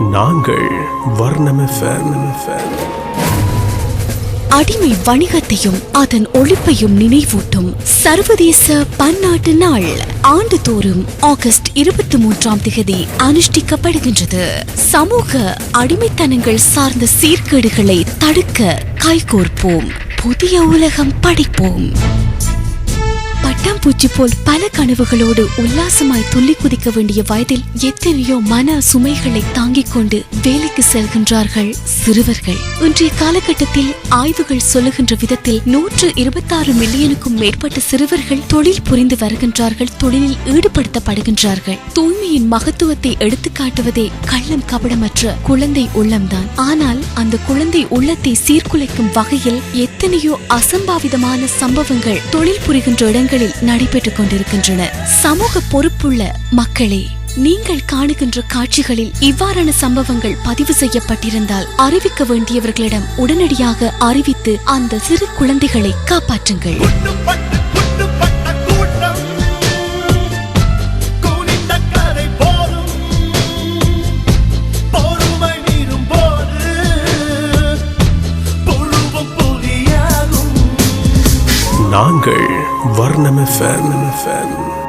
நாங்கள் அடிமை வணிகத்தையும் அதன் ஒழிப்பையும் நினைவூட்டும் சர்வதேச பன்னாட்டு நாள் ஆண்டுதோறும் ஆகஸ்ட் இருபத்தி மூன்றாம் திகதி அனுஷ்டிக்கப்படுகின்றது. சமூக அடிமைத்தனங்கள் சார்ந்த சீர்கேடுகளை தடுக்க கைகோர்ப்போம். புதிய உலகம் படைப்போம். பட்டாம்பூச்சி போல் பல கனவுகளோடு உல்லாசமாய் துள்ளி குதிக்க வேண்டிய வயதில் எத்தனையோ மன சுமைகளை தாங்கிக் கொண்டு வேலைக்கு செல்கின்றார்கள் சிறுவர்கள். இன்றைய காலகட்டத்தில் ஆய்வுகள் சொல்லுகின்ற விதத்தில் நூற்று இருபத்தாறு மில்லியனுக்கும் மேற்பட்ட சிறுவர்கள் தொழில் புரிந்து வருகின்றார்கள் தொழிலில் ஈடுபடுத்தப்படுகின்றார்கள். தூய்மையின் மகத்துவத்தை எடுத்துக்காட்டுவதே கள்ளம் கபடமற்ற குழந்தை உள்ளம்தான். ஆனால் அந்த குழந்தை உள்ளத்தை சீர்குலைக்கும் வகையில் எத்தனையோ அசம்பாவிதமான சம்பவங்கள் தொழில் புரிகின்ற இடங்களில் நடைபெற்றுக் கொண்டிருக்கின்றன. சமூக பொறுப்புள்ள மக்களே நீங்கள் காணுகின்ற காட்சிகளில் இவ்வாறான சம்பவங்கள் பதிவு செய்யப்பட்டிருந்தால் அறிவிக்க வேண்டியவர்களிடம் உடனடியாக அறிவித்து அந்த சிறு குழந்தைகளை காப்பாற்றுங்கள். குட்டுப்பட்டு Varnem efendim efendim.